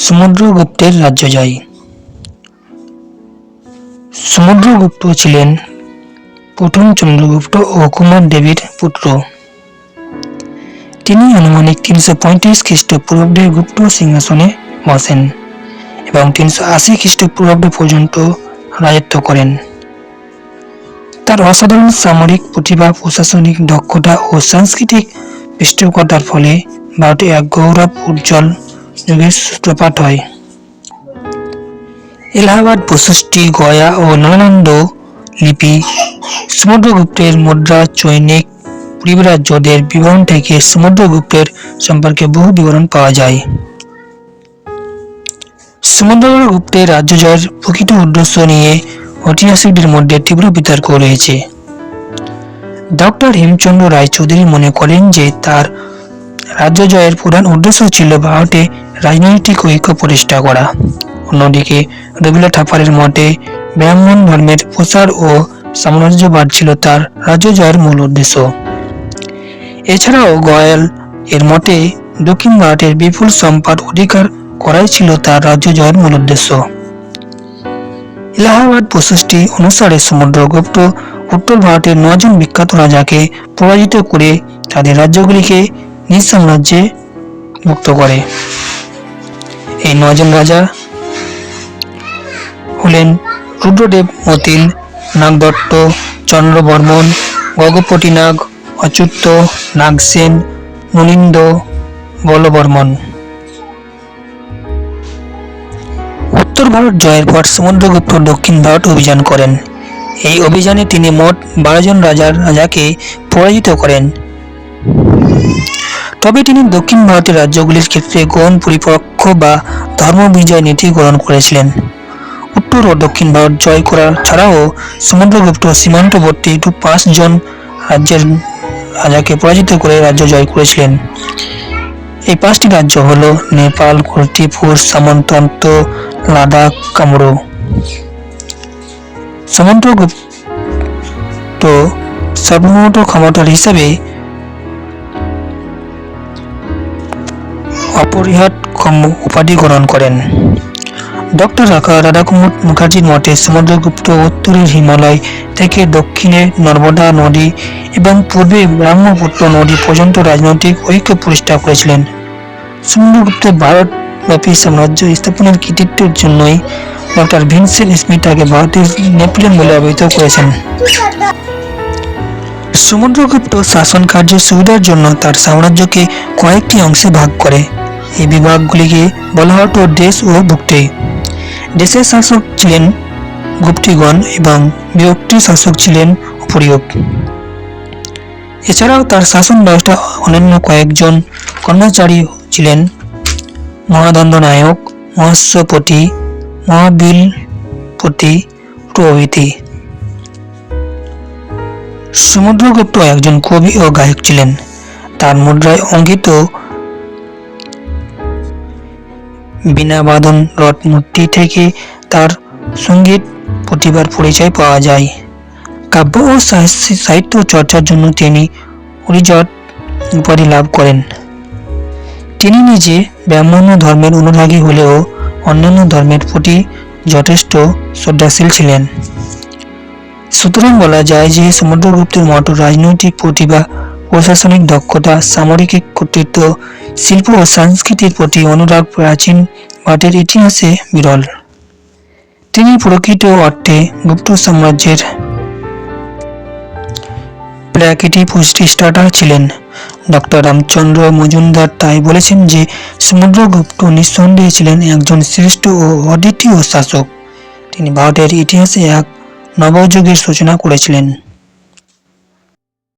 সমুদ্রগুপ্তের রাজ্য জয়। সমুদ্রগুপ্ত ছিলেন প্রথম চন্দ্রগুপ্ত ও কুমার দেবীর পুত্র। তিনি আনুমানিক তিনশো পঁয়ত্রিশ খ্রিস্টপূর্বাব্দে গুপ্ত সিংহাসনে বসেন এবং তিনশো আশি খ্রিস্টপূর্বাব্দ পর্যন্ত রাজত্ব করেন। তার অসাধারণ সামরিক প্রতিভা, প্রশাসনিক দক্ষতা ও সাংস্কৃতিক পৃষ্ঠপোষকতার ফলে ভারতে এক গৌরব উজ্জ্বল যুগের সূত্রপাত হয়। এলাহাবাদ প্রশস্তি গয়া ও নালানন্দ লিপি সমুদ্রগুপ্তের মুদ্রা, চৈনিক পরিব্রাজ্যদের বিবরণ থেকে সমুদ্রগুপ্তের সম্পর্কে বহু বিবরণ পাওয়া যায়। সমুদ্রগুপ্তের রাজ্য জয়ের প্রকৃত উদ্দেশ্য নিয়ে ঐতিহাসিকদের মধ্যে তীব্র বিতর্ক রয়েছে। ডক্টর হেমচন্দ্র রায় চৌধুরী মনে করেন যে তার রাজ্য জয়ের প্রধান উদ্দেশ্য ছিল ভারতে রাজনৈতিক ঐক্য প্রতিষ্ঠা করা। অন্যদিকে রবীন্দ্র ঠাকুরের মতে, ব্রাহ্মণ ধর্মের প্রসার ও সাম্রাজ্যবাদ ছিল তার রাজ্য জয়ের মূল উদ্দেশ্য। এছাড়াও গয়াল এর মতে, দক্ষিণ ভারতের বিপুল সম্পদ অধিকার করাই ছিল তার রাজ্য জয়ের মূল উদ্দেশ্য। এলাহাবাদ প্রশস্তি অনুসারে সমুদ্রগুপ্ত উত্তর ভারতের নজন বিখ্যাত রাজাকে পরাজিত করে তাদের রাজ্যগুলিকে নিজ সাম্রাজ্যে মুক্ত করে। এই নজন রাজা হলেন রুদ্রদেব মতিল নাগদত্ত, চন্দ্রবর্মন, গগপতি নাগ, অচ্যুত নাগসেন, মুনিন্দ, বলবর্মন। উত্তর ভারত জয়ের পর সমুদ্রগুপ্ত দক্ষিণ ভারত অভিযান করেন। এই অভিযানে তিনি মোট বারো জন রাজার রাজাকে পরাজিত করেন। তবে তিনি দক্ষিণ ভারতের রাজ্যগুলির ক্ষেত্রে গৌণ পরিপক্ষ বা ধর্ম বিজয় নীতি গ্রহণ করেছিলেন। উত্তর ও দক্ষিণ ভারত জয় করা ছাড়াও সমুদ্রগুপ্ত সীমান্তবর্তী পাঁচজন রাজ্যের রাজাকে পরাজিত করে রাজ্য জয় করেছিলেন। এই পাঁচটি রাজ্য হল নেপাল ত্রিপুর সামন্তন্ত লাদাখ কামরু সমুদ্রগুপ্ত সর্বমোট ক্ষমতার হিসাবে অপরিহাট উপাধি গ্রহণ করেন ডক্টর রাখা রাধাকুমার মুখার্জির মতে সমুদ্রগুপ্ত উত্তরের হিমালয় থেকে দক্ষিণে নর্মদা নদী এবং পূর্বে ব্রহ্মপুত্র নদী পর্যন্ত রাজনৈতিক ঐক্য প্রতিষ্ঠা করেছিলেন সমুদ্রগুপ্ত ভারতব্যাপী সাম্রাজ্য স্থাপনের কৃতিত্বের জন্যই ডক্টর ভিনসেন্ট স্মিথ তাকে ভারতের নেপোলিয়ন বলে অভিহিত করেছেন সমুদ্রগুপ্ত শাসন কার্যের সুবিধার জন্য তার সাম্রাজ্যকে কয়েকটি অংশে ভাগ করে এই বিভাগগুলিকে বলা হতো দেশ ও ভুক্তি দেশের শাসক ছিলেন গুপ্তিগণ এবং বিভক্তি শাসক ছিলেন উপরিয়োগ। এছাড়াও তার শাসন ব্যবস্থা অন্যান্য কয়েকজন কর্মচারী ছিলেন। মহাদণ্ড নায়ক মহাস্বপতি মহাবিলপতি প্রভৃতি। সমুদ্রগুপ্ত একজন কবি ও গায়ক ছিলেন। তার মুদ্রায় অঙ্কিত বীণাবাদন রথ মূর্তি থেকে তার সংগীত প্রতিভার পরিচয় পাওয়া যায়। কাব্য ও সাহিত্য- চর্চার জন্য তিনি অরিজট উপাধি লাভ করেন। তিনি নিজে ব্রাহ্মণ্য ধর্মের অনুরাগী হলেও অন্যান্য ধর্মের প্রতি যথেষ্ট শ্রদ্ধাশীল ছিলেন। সুতরাং বলা যায় যে সমুদ্রগুপ্তের মতো রাজনৈতিক প্রতিভা প্রশাসনিক দক্ষতা, সামরিক কর্তৃত্ব, শিল্প ও সংস্কৃতির প্রতি অনুরাগ প্রাচীন ভারতের ইতিহাসে বিরল। তিনি প্রকৃত অর্থে গুপ্ত সাম্রাজ্যের প্রাকৃতিক প্রতিষ্ঠাতা ছিলেন। ডক্টর রামচন্দ্র মজুমদার তাই বলেছেন যে, সমুদ্রগুপ্ত নিঃসন্দেহে ছিলেন একজন শ্রেষ্ঠ ও অদ্বিতীয় শাসক। তিনি ভারতের ইতিহাসে এক নবযুগের সূচনা করেছিলেন।